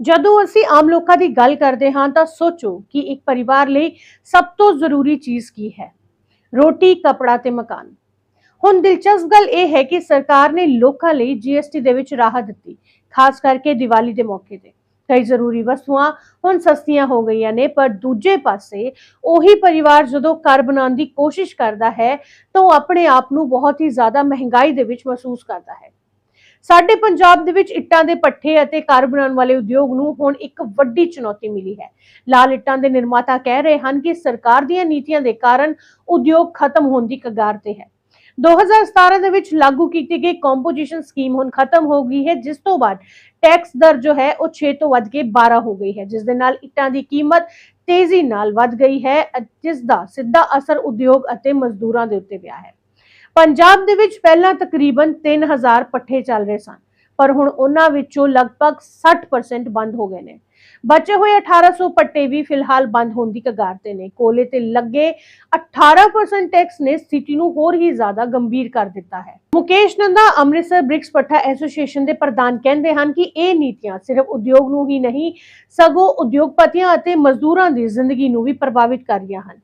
ਜਦੋਂ ਅਸੀਂ ਆਮ ਲੋਕਾਂ ਦੀ ਗੱਲ ਕਰਦੇ ਹਾਂ ਤਾਂ ਸੋਚੋ ਕਿ ਇੱਕ ਪਰਿਵਾਰ ਲਈ ਸਭ ਤੋਂ ਜ਼ਰੂਰੀ ਚੀਜ਼ ਕੀ ਹੈ? ਰੋਟੀ, ਕਪੜਾ ਤੇ ਮਕਾਨ। ਹੁਣ ਦਿਲਚਸਪ ਗੱਲ ਇਹ ਹੈ ਕਿ ਸਰਕਾਰ ਨੇ ਲੋਕਾਂ ਲਈ ਜੀਐਸਟੀ ਦੇ ਵਿੱਚ ਰਾਹਤ ਦਿੱਤੀ, ਖਾਸ ਕਰਕੇ ਦੀਵਾਲੀ ਦੇ ਮੌਕੇ ਤੇ। ਕਈ ਜ਼ਰੂਰੀ ਵਸਤੂਆਂ ਹੁਣ ਸਸਤੀਆਂ ਹੋ ਗਈਆਂ ਨੇ, ਪਰ ਦੂਜੇ ਪਾਸੇ ਉਹੀ ਪਰਿਵਾਰ ਜਦੋਂ ਘਰ ਬਣਾਉਣ ਦੀ ਕੋਸ਼ਿਸ਼ ਕਰਦਾ ਹੈ ਤਾਂ ਉਹ ਆਪਣੇ ਆਪ ਨੂੰ ਬਹੁਤ ਹੀ ਜ਼ਿਆਦਾ ਮਹਿੰਗਾਈ ਦੇ ਵਿੱਚ ਮਹਿਸੂਸ ਕਰਦਾ ਹੈ। ਸਾਡੇ ਪੰਜਾਬ ਦੇ ਵਿੱਚ ਇੱਟਾਂ ਦੇ ਪੱਠੇ ਅਤੇ ਘਰ ਬਣਾਉਣ ਵਾਲੇ ਉਦਯੋਗ ਨੂੰ ਹੁਣ ਇੱਕ ਵੱਡੀ ਚੁਣੌਤੀ ਮਿਲੀ ਹੈ। ਲਾਲ ਇੱਟਾਂ ਦੇ ਨਿਰਮਾਤਾ ਕਹਿ ਰਹੇ ਹਨ ਕਿ ਸਰਕਾਰ ਦੀਆਂ ਨੀਤੀਆਂ ਦੇ ਕਾਰਨ ਉਦਯੋਗ ਖਤਮ ਹੋਣ ਦੀ ਕਗਾਰ ਤੇ ਹੈ। 2017 ਦੇ ਵਿੱਚ ਲਾਗੂ ਕੀਤੀ ਗਈ ਕੰਪੋਜੀਸ਼ਨ ਸਕੀਮ ਹੁਣ ਖਤਮ ਹੋ ਗਈ ਹੈ, ਜਿਸ ਤੋਂ ਬਾਅਦ ਟੈਕਸ ਦਰ ਜੋ ਹੈ ਉਹ 6 ਤੋਂ ਵੱਧ ਕੇ 12 ਹੋ ਗਈ ਹੈ, ਜਿਸ ਦੇ ਨਾਲ ਇੱਟਾਂ ਦੀ ਕੀਮਤ ਤੇਜ਼ੀ ਨਾਲ ਵੱਧ ਗਈ ਹੈ ਜਿਸ ਦਾ ਸਿੱਧਾ ਅਸਰ ਉਦਯੋਗ ਅਤੇ ਮਜ਼ਦੂਰਾਂ ਦੇ ਉੱਤੇ ਪਿਆ ਹੈ। ਪੰਜਾਬ ਦੇ ਵਿੱਚ ਪਹਿਲਾਂ ਤਕਰੀਬਨ 3000 ਪੱਠੇ ਚੱਲ ਰਹੇ ਸਨ, ਪਰ ਹੁਣ ਉਹਨਾਂ ਵਿੱਚੋਂ ਲਗਭਗ 60% ਬੰਦ ਹੋ ਗਏ ਨੇ। ਬਚੇ ਹੋਏ 1800 ਪੱਟੇ ਵੀ ਫਿਲਹਾਲ ਬੰਦ ਹੋਣ ਦੀ ਕਗਾਰ ਤੇ ਨੇ। ਕੋਲੇ ਤੇ ਲੱਗੇ 18% ਟੈਕਸ ਨੇ ਸਥਿਤੀ ਨੂੰ ਹੋਰ ਹੀ ਜ਼ਿਆਦਾ ਗੰਭੀਰ ਕਰ ਦਿੱਤਾ ਹੈ। ਮੁਕੇਸ਼ ਨੰਦਾ ਅੰਮ੍ਰਿਤਸਰ ਬ੍ਰਿਕਸ ਪੱਠਾ ਐਸੋਸੀਏਸ਼ਨ ਦੇ ਪ੍ਰਧਾਨ ਕਹਿੰਦੇ ਹਨ ਕਿ ਇਹ ਨੀਤੀਆਂ ਸਿਰਫ ਉਦਯੋਗ ਨੂੰ ਹੀ ਨਹੀਂ, ਸਗੋਂ ਉਦਯੋਗਪਤੀਆਂ ਅਤੇ ਮਜ਼ਦੂਰਾਂ ਦੀ ਜ਼ਿੰਦਗੀ ਨੂੰ ਵੀ ਪ੍ਰਭਾਵਿਤ ਕਰ ਰਹੀਆਂ ਹਨ।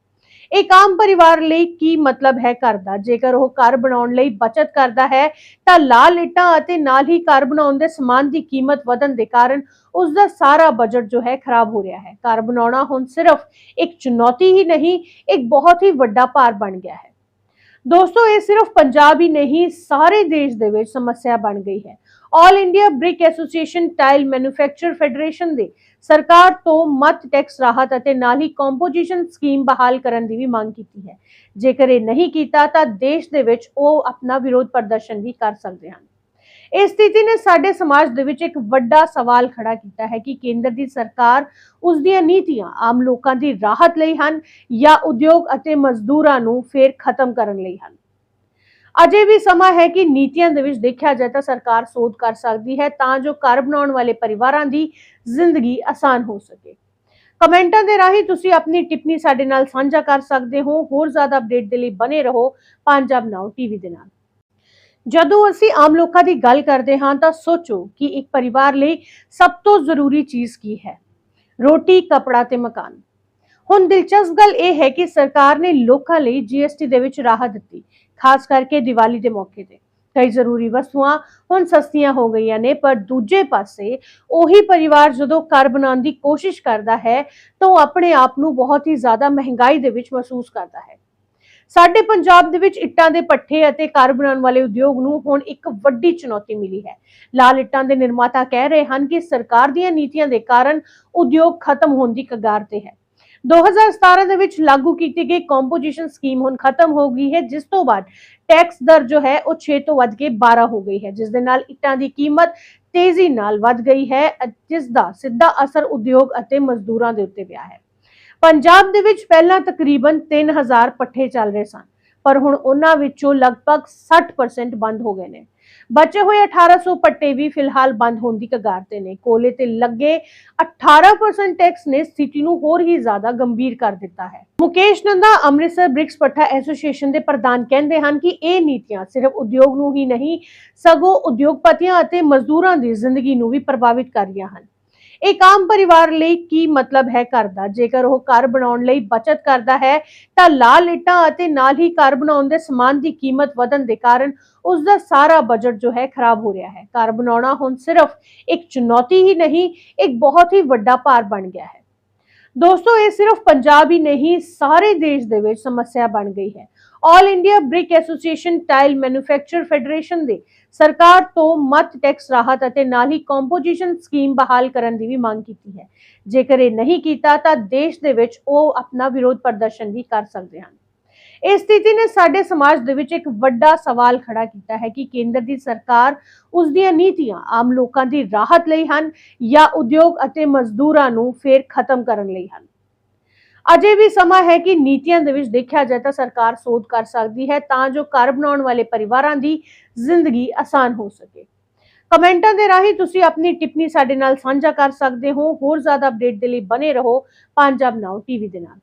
ਇੱਕ ਆਮ ਪਰਿਵਾਰ ਲਈ ਕੀ ਮਤਲਬ ਹੈ ਘਰ ਦਾ? ਜੇਕਰ ਉਹ ਘਰ ਬਣਾਉਣ ਲਈ ਬਚਤ ਕਰਦਾ ਹੈ, ਤਾਂ ਲਾਲ ਇੱਟਾਂ ਅਤੇ ਨਾਲ ਹੀ ਘਰ ਬਣਾਉਣ ਦੇ ਸਮਾਨ ਦੀ ਕੀਮਤ ਵਧਣ ਦੇ ਕਾਰਨ ਉਸ ਦਾ ਸਾਰਾ ਬਜਟ ਜੋ ਹੈ ਖਰਾਬ ਹੋ ਰਿਹਾ ਹੈ। ਘਰ ਬਣਾਉਣਾ ਹੁਣ ਸਿਰਫ ਇੱਕ ਚੁਣੌਤੀ ਹੀ ਨਹੀਂ, ਇੱਕ ਬਹੁਤ ਹੀ ਵੱਡਾ ਭਾਰ ਬਣ ਗਿਆ ਹੈ। ਦੋਸਤੋ, ਇਹ ਸਿਰਫ ਪੰਜਾਬ ਹੀ ਨਹੀਂ, ਸਾਰੇ ਦੇਸ਼ ਦੇ ਵਿੱਚ ਸਮੱਸਿਆ ਬਣ ਗਈ ਹੈ। All India brick association tile manufacture federation ਦੇ ਸਰਕਾਰ ਤੋਂ ਮਤ ਟੈਕਸ ਰਾਹਤ ਅਤੇ ਨਾਲ ਹੀ ਕੰਪੋਜੀਸ਼ਨ ਸਕੀਮ ਬਹਾਲ ਕਰਨ ਦੀ ਵੀ ਮੰਗ ਕੀਤੀ ਹੈ। ਜੇਕਰ ਇਹ ਨਹੀਂ ਕੀਤਾ ਤਾਂ ਦੇਸ਼ ਦੇ ਵਿੱਚ ਉਹ ਆਪਣਾ ਵਿਰੋਧ ਪ੍ਰਦਰਸ਼ਨ ਵੀ ਕਰ ਸਕਦੇ ਹਨ। ਇਸ ਸਥਿਤੀ ਨੇ ਸਾਡੇ ਸਮਾਜ ਦੇ ਵਿੱਚ ਇੱਕ ਵੱਡਾ ਸਵਾਲ ਖੜਾ ਕੀਤਾ ਹੈ ਕਿ ਕੇਂਦਰ ਦੀ ਸਰਕਾਰ ਉਸ ਦੀਆਂ ਨੀਤੀਆਂ ਆਮ ਲੋਕਾਂ ਦੀ ਰਾਹਤ ਲਈ ਹਨ ਜਾਂ ਉਦਯੋਗ ਅਤੇ ਮਜ਼ਦੂਰਾਂ ਨੂੰ ਫੇਰ ਖਤਮ ਕਰਨ ਲਈ ਹਨ। ਅਜੇ ਵੀ ਸਮਾਂ ਹੈ ਕਿ ਨੀਤੀਆਂ ਦੇ ਵਿੱਚ ਦੇਖਿਆ ਜਾਏ ਤਾਂ ਸਰਕਾਰ ਸੋਧ ਕਰ ਸਕਦੀ ਹੈ ਤਾਂ ਜੋ ਘਰ ਬਣਾਉਣ ਵਾਲੇ ਪਰਿਵਾਰਾਂ ਦੀ ਜ਼ਿੰਦਗੀ ਆਸਾਨ ਹੋ ਸਕੇ। ਕਮੈਂਟਾਂ ਦੇ ਰਾਹੀਂ ਤੁਸੀਂ ਆਪਣੀ ਟਿੱਪਣੀ ਸਾਡੇ ਨਾਲ ਸਾਂਝਾ ਕਰ ਸਕਦੇ ਹੋ। ਹੋਰ ਜ਼ਿਆਦਾ ਅਪਡੇਟ ਦੇ ਲਈ ਬਨੇ ਰਹੋ ਪੰਜਾਬ ਨਾਓ ਟੀਵੀ ਦੇ ਨਾਲ। ਜਦੋਂ ਅਸੀਂ ਆਮ ਲੋਕਾਂ ਦੀ ਗੱਲ ਕਰਦੇ ਹਾਂ ਤਾਂ ਸੋਚੋ ਕਿ ਇੱਕ ਪਰਿਵਾਰ ਲਈ ਸਭ ਤੋਂ ਜ਼ਰੂਰੀ ਚੀਜ਼ ਕੀ ਹੈ? ਰੋਟੀ, ਕਪੜਾ ਤੇ ਮਕਾਨ। ਹੁਣ ਦਿਲਚਸਪ ਗੱਲ ਇਹ ਹੈ ਕਿ ਸਰਕਾਰ ਨੇ ਲੋਕਾਂ ਲਈ ਜੀਐਸਟੀ ਦੇ ਵਿੱਚ ਰਾਹਤ ਦਿੱਤੀ, ਖਾਸ ਕਰਕੇ ਦੀਵਾਲੀ ਦੇ ਮੌਕੇ ਤੇ। ਕਈ ਜ਼ਰੂਰੀ ਵਸਤੂਆਂ ਹੁਣ ਸਸਤੀਆਂ ਹੋ ਗਈਆਂ ਨੇ, ਪਰ ਦੂਜੇ ਪਾਸੇ ਉਹੀ ਪਰਿਵਾਰ ਜਦੋਂ ਘਰ ਬਣਾਉਣ ਦੀ ਕੋਸ਼ਿਸ਼ ਕਰਦਾ ਹੈ, ਤਾਂ ਉਹ ਆਪਣੇ ਆਪ ਨੂੰ ਬਹੁਤ ਹੀ ਜ਼ਿਆਦਾ ਮਹਿੰਗਾਈ ਦੇ ਵਿੱਚ ਮਹਿਸੂਸ ਕਰਦਾ ਹੈ। ਸਾਡੇ ਪੰਜਾਬ ਦੇ ਵਿੱਚ ਇੱਟਾਂ ਦੇ ਪੱਠੇ ਅਤੇ ਘਰ ਬਣਾਉਣ ਵਾਲੇ ਉਦਯੋਗ ਨੂੰ ਹੁਣ ਇੱਕ ਵੱਡੀ ਚੁਣੌਤੀ ਮਿਲੀ ਹੈ। ਲਾਲ ਇੱਟਾਂ ਦੇ ਨਿਰਮਾਤਾ ਕਹਿ ਰਹੇ ਹਨ ਕਿ ਸਰਕਾਰ ਦੀਆਂ ਨੀਤੀਆਂ ਦੇ ਕਾਰਨ ਉਦਯੋਗ ਖਤਮ ਹੋਣ ਦੀ ਕਗਾਰ ਤੇ ਹੈ। 2017 ਦੇ ਵਿੱਚ ਲਾਗੂ ਕੀਤੀ ਗਈ ਕੰਪੋਜੀਸ਼ਨ ਸਕੀਮ ਹੁਣ ਖਤਮ ਹੋ ਗਈ ਹੈ, ਜਿਸ ਤੋਂ ਬਾਅਦ ਟੈਕਸ ਦਰ ਜੋ ਹੈ, ਉਹ 6 ਤੋਂ ਵੱਧ ਕੇ 12 ਹੋ ਗਈ ਹੈ, ਜਿਸ ਦੇ ਨਾਲ ਇੱਟਾਂ ਦੀ ਕੀਮਤ ਤੇਜ਼ੀ ਨਾਲ ਵੱਧ ਗਈ ਹੈ, ਜਿਸ ਦਾ ਸਿੱਧਾ ਅਸਰ ਉਦਯੋਗ ਅਤੇ ਮਜ਼ਦੂਰਾਂ ਦੇ ਉੱਤੇ ਪਿਆ ਹੈ। ਪੰਜਾਬ ਦੇ ਵਿੱਚ ਪਹਿਲਾਂ ਤਕਰੀਬਨ 3000 ਪੱਠੇ ਚੱਲ ਰਹੇ ਸਨ, ਪਰ ਹੁਣ ਉਹਨਾਂ ਵਿੱਚੋਂ ਲਗਭਗ 60% ਬੰਦ ਹੋ ਗਏ ਨੇ। ਬਚੇ ਹੋਏ 1800 ਪੱਟੇ ਵੀ ਫਿਲਹਾਲ ਬੰਦ ਹੋਣ ਦੀ ਕਗਾਰ ਤੇ ਨੇ। ਕੋਲੇ ਤੇ ਲੱਗੇ 18% ਟੈਕਸ ਨੇ ਸਥਿਤੀ ਨੂੰ ਹੋਰ ਹੀ ਜ਼ਿਆਦਾ ਗੰਭੀਰ ਕਰ ਦਿੱਤਾ ਹੈ। ਮੁਕੇਸ਼ ਨੰਦਾ ਅੰਮ੍ਰਿਤਸਰ ਬ੍ਰਿਕਸ ਪੱਠਾ ਐਸੋਸੀਏਸ਼ਨ ਦੇ ਪ੍ਰਧਾਨ ਕਹਿੰਦੇ ਹਨ ਕਿ ਇਹ ਨੀਤੀਆਂ ਸਿਰਫ ਉਦਯੋਗ ਨੂੰ ਹੀ ਨਹੀਂ, ਸਗੋਂ ਉਦਯੋਗਪਤੀਆਂ ਅਤੇ ਮਜ਼ਦੂਰਾਂ ਦੀ ਜ਼ਿੰਦਗੀ ਨੂੰ ਵੀ ਪ੍ਰਭਾਵਿਤ ਕਰ ਰਹੀਆਂ ਹਨ। ਇੱਕ ਆਮ ਪਰਿਵਾਰ ਲਈ ਕੀ ਮਤਲਬ ਹੈ ਘਰ ਦਾ? ਜੇਕਰ ਉਹ ਘਰ ਬਣਾਉਣ ਲਈ ਬਚਤ ਕਰਦਾ ਹੈ, ਤਾਂ ਲਾਲ ਇੱਟਾਂ ਅਤੇ ਨਾਲ ਹੀ ਘਰ ਬਣਾਉਣ ਦੇ ਸਮਾਨ ਦੀ ਕੀਮਤ ਵਧਣ ਦੇ ਕਾਰਨ ਉਸ ਦਾ ਸਾਰਾ ਬਜਟ ਜੋ ਹੈ ਖਰਾਬ ਹੋ ਰਿਹਾ ਹੈ। ਘਰ ਬਣਾਉਣਾ ਹੁਣ ਸਿਰਫ ਇੱਕ ਚੁਣੌਤੀ ਹੀ ਨਹੀਂ, ਇੱਕ ਬਹੁਤ ਹੀ ਵੱਡਾ ਭਾਰ ਬਣ ਗਿਆ ਹੈ। ਦੋਸਤੋ, ਇਹ ਸਿਰਫ ਪੰਜਾਬ ਹੀ ਨਹੀਂ, ਸਾਰੇ ਦੇਸ਼ ਦੇ ਵਿੱਚ ਸਮੱਸਿਆ ਬਣ ਗਈ ਹੈ। All India brick association tile manufacture federation ਦੇ ਸਰਕਾਰ ਤੋਂ ਮਤ ਟੈਕਸ ਰਾਹਤ ਅਤੇ ਨਾਲ ਹੀ ਕੰਪੋਜੀਸ਼ਨ ਸਕੀਮ ਬਹਾਲ ਕਰਨ ਦੀ ਵੀ ਮੰਗ ਕੀਤੀ ਹੈ। ਜੇਕਰ ਇਹ ਨਹੀਂ ਕੀਤਾ ਤਾਂ ਦੇਸ਼ ਦੇ ਵਿੱਚ ਉਹ ਆਪਣਾ ਵਿਰੋਧ ਪ੍ਰਦਰਸ਼ਨ ਵੀ ਕਰ ਸਕਦੇ ਹਨ। ਇਸ ਸਥਿਤੀ ਨੇ ਸਾਡੇ ਸਮਾਜ ਦੇ ਵਿੱਚ ਇੱਕ ਵੱਡਾ ਸਵਾਲ ਖੜਾ ਕੀਤਾ ਹੈ ਕਿ ਕੇਂਦਰ ਦੀ ਸਰਕਾਰ ਉਸ ਦੀਆਂ ਨੀਤੀਆਂ ਆਮ ਲੋਕਾਂ ਦੀ ਰਾਹਤ ਲਈ ਹਨ ਜਾਂ ਉਦਯੋਗ ਅਤੇ ਮਜ਼ਦੂਰਾਂ ਨੂੰ ਫੇਰ ਖਤਮ ਕਰਨ ਲਈ ਹਨ। ਅਜੇ ਵੀ ਸਮਾਂ ਹੈ ਕਿ ਨੀਤੀਆਂ ਦੇ ਵਿੱਚ ਦੇਖਿਆ ਜਾਏ ਤਾਂ ਸਰਕਾਰ ਸੋਧ ਕਰ ਸਕਦੀ ਹੈ ਤਾਂ ਜੋ ਘਰ ਬਣਾਉਣ ਵਾਲੇ ਪਰਿਵਾਰਾਂ ਦੀ ਜ਼ਿੰਦਗੀ ਆਸਾਨ ਹੋ ਸਕੇ। ਕਮੈਂਟਾਂ ਦੇ ਰਾਹੀਂ ਤੁਸੀਂ ਆਪਣੀ ਟਿੱਪਣੀ ਸਾਡੇ ਨਾਲ ਸਾਂਝਾ ਕਰ ਸਕਦੇ ਹੋ। ਹੋਰ ਜ਼ਿਆਦਾ ਅਪਡੇਟ ਦੇ ਲਈ ਬਨੇ ਰਹੋ ਪੰਜਾਬ ਨਾਓ ਟੀਵੀ ਦੇ ਨਾਲ।